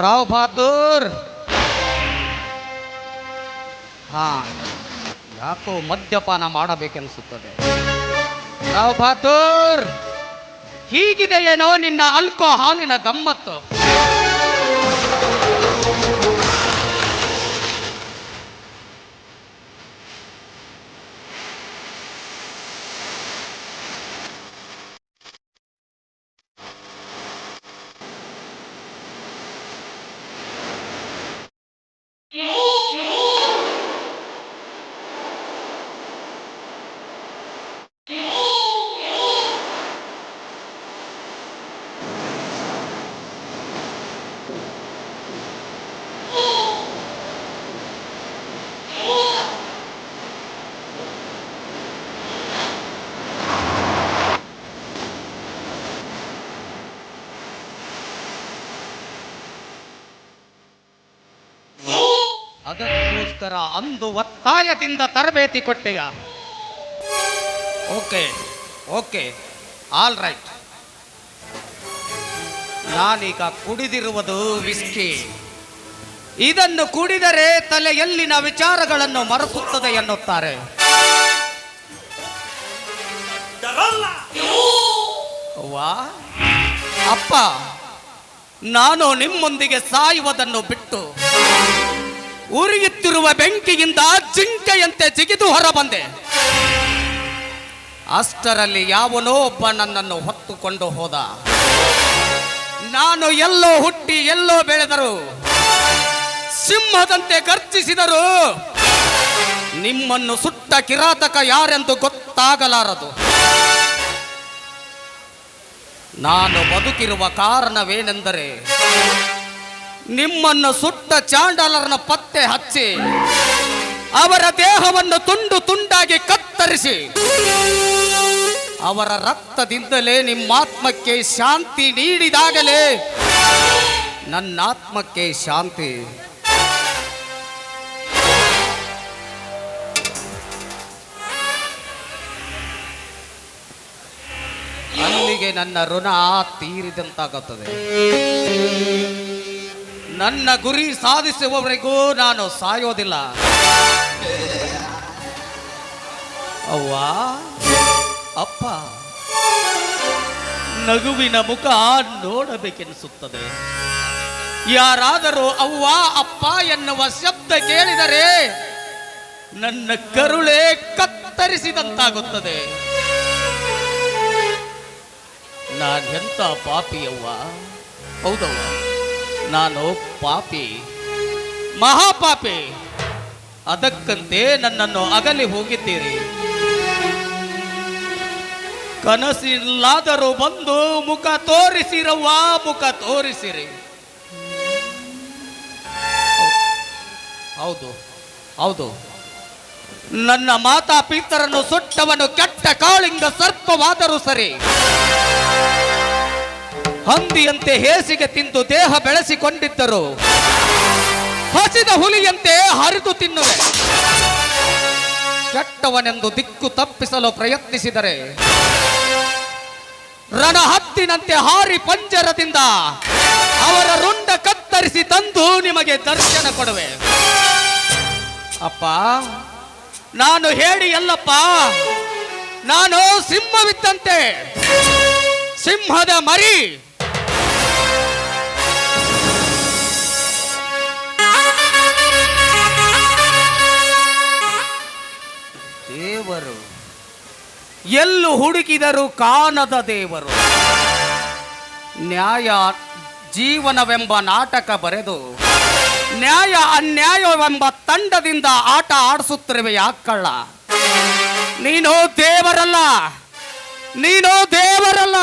ರಾವ್ ಬಹಾದೂರ್ ಹಾ ಯಾಕೋ ಮದ್ಯಪಾನ ಮಾಡಬೇಕೆನಿಸುತ್ತದೆ ರಾವ್ ಬಹಾದೂರ್ ಹೀಗಿದೆಯೇನೋ ನಿನ್ನ ಆಲ್ಕೋಹಾಲಿನ ಗಮ್ಮತ್ತು. ಅದಕ್ಕೋಸ್ಕರ ಅಂದು ಒತ್ತಾಯದಿಂದ ತರಬೇತಿ ಕೊಟ್ಟೆಯ. ಓಕೆ ಓಕೆ ಆಲ್ ರೈಟ್ ನಾನೀಗ ಕುಡಿದಿರುವುದು ವಿಸ್ಕಿ ಇದನ್ನು ಕುಡಿದರೆ ತಲೆಯಲ್ಲಿನ ವಿಚಾರಗಳನ್ನು ಮರೆಸುತ್ತದೆ ಎನ್ನುತ್ತಾರೆ. ವಾ. ಅಪ್ಪ ನಾನು ನಿಮ್ಮೊಂದಿಗೆ ಸಾಯುವುದನ್ನು ಬಿಟ್ಟು ಉರಿಯುತ್ತಿರುವ ಬೆಂಕಿಯಿಂದ ಜಿಂಕೆಯಂತೆ ಜಿಗಿದು ಹೊರಬಂದೆ. ಅಷ್ಟರಲ್ಲಿ ಯಾವನೋ ಒಬ್ಬ ನನ್ನನ್ನು ಹೊತ್ತುಕೊಂಡು ಹೋದ. ನಾನು ಎಲ್ಲೋ ಹುಟ್ಟಿ ಎಲ್ಲೋ ಬೆಳೆದರು. ಸಿಂಹದಂತೆ ಗರ್ಜಿಸಿದರು. ನಿಮ್ಮನ್ನು ಸುಟ್ಟ ಕಿರಾತಕ ಯಾರೆಂದು ಗೊತ್ತಾಗಲಾರದು. ನಾನು ಬದುಕಿರುವ ಕಾರಣವೇನೆಂದರೆ ನಿಮ್ಮನ್ನು ಸುಟ್ಟ ಚಾಂಡಾಲರನ್ನ ಪತ್ತೆ ಹಚ್ಚಿ, ಅವರ ದೇಹವನ್ನು ತುಂಡು ತುಂಡಾಗಿ ಕತ್ತರಿಸಿ, ಅವರ ರಕ್ತದಿಂದಲೇ ನಿಮ್ಮ ಆತ್ಮಕ್ಕೆ ಶಾಂತಿ ನೀಡಿದಾಗಲೇ ನನ್ನ ಆತ್ಮಕ್ಕೆ ಶಾಂತಿ. ಅಲ್ಲಿಗೆ ನನ್ನ ಋಣ ತೀರಿದಂತಾಗುತ್ತದೆ. ನನ್ನ ಗುರಿ ಸಾಧಿಸುವವರೆಗೂ ನಾನು ಸಾಯೋದಿಲ್ಲ. ಅವ್ವ, ಅಪ್ಪ, ನಗುವಿನ ಮುಖ ನೋಡಬೇಕೆನಿಸುತ್ತದೆ. ಯಾರಾದರೂ ಅವ್ವ, ಅಪ್ಪ ಎನ್ನುವ ಶಬ್ದ ಕೇಳಿದರೆ ನನ್ನ ಕರುಳೆ ಕತ್ತರಿಸಿದಂತಾಗುತ್ತದೆ. ನಾನೆಂತ ಪಾಪಿಯವ್ವ? ಹೌದವ್ವ? ನಾನು ಪಾಪಿ, ಮಹಾಪಾಪಿ. ಅದಕ್ಕಂತೆ ನನ್ನನ್ನು ಅಗಲಿ ಹೋಗಿದ್ದೀರಿ. ಕನಸಿಲ್ಲಾದರೂ ಬಂದು ಮುಖ ತೋರಿಸಿರವ್ವ, ಮುಖ ತೋರಿಸಿರಿ. ಹೌದು ಹೌದು. ನನ್ನ ಮಾತಾ ಪಿತರನ್ನು ಸುಟ್ಟವನು ಕೆಟ್ಟ ಕಾಳಿಂಗ ಸರ್ಪವಾದರೂ ಸರಿ. ಹಂದಿಯಂತೆ ಹೇಸಿಗೆ ತಿಂದು ದೇಹ ಬೆಳೆಸಿಕೊಂಡಿದ್ದರು. ಹಸಿದ ಹುಲಿಯಂತೆ ಹರಿದು ತಿನ್ನುವೆ. ಕೆಟ್ಟವನೆಂದು ದಿಕ್ಕು ತಪ್ಪಿಸಲು ಪ್ರಯತ್ನಿಸಿದರೆ. ರಣಹತ್ತಿನಂತೆ ಹಾರಿ ಪಂಜರದಿಂದ ಅವರ ರುಂಡ ಕತ್ತರಿಸಿ ತಂದು ನಿಮಗೆ ದರ್ಶನ ಕೊಡುವೆ. ಅಪ್ಪ, ನಾನು ಹೇಳಿ ಎಲ್ಲಪ್ಪ ನಾನು ಸಿಂಹವಿದ್ದಂತೆ ಸಿಂಹದ ಮರಿ ಎಲ್ಲು ಹುಡುಕಿದರೂ ಕಾಣದ ದೇವರು. ನ್ಯಾಯ ಜೀವನವೆಂಬ ನಾಟಕ ಬರೆದು, ನ್ಯಾಯ ಅನ್ಯಾಯವೆಂಬ ತಂಡದಿಂದ ಆಟ ಆಡಿಸುತ್ತಿರುವೆ ಯಾಕಳ್ಳ ನೀನು ದೇವರಲ್ಲ ನೀನು ದೇವರಲ್ಲ.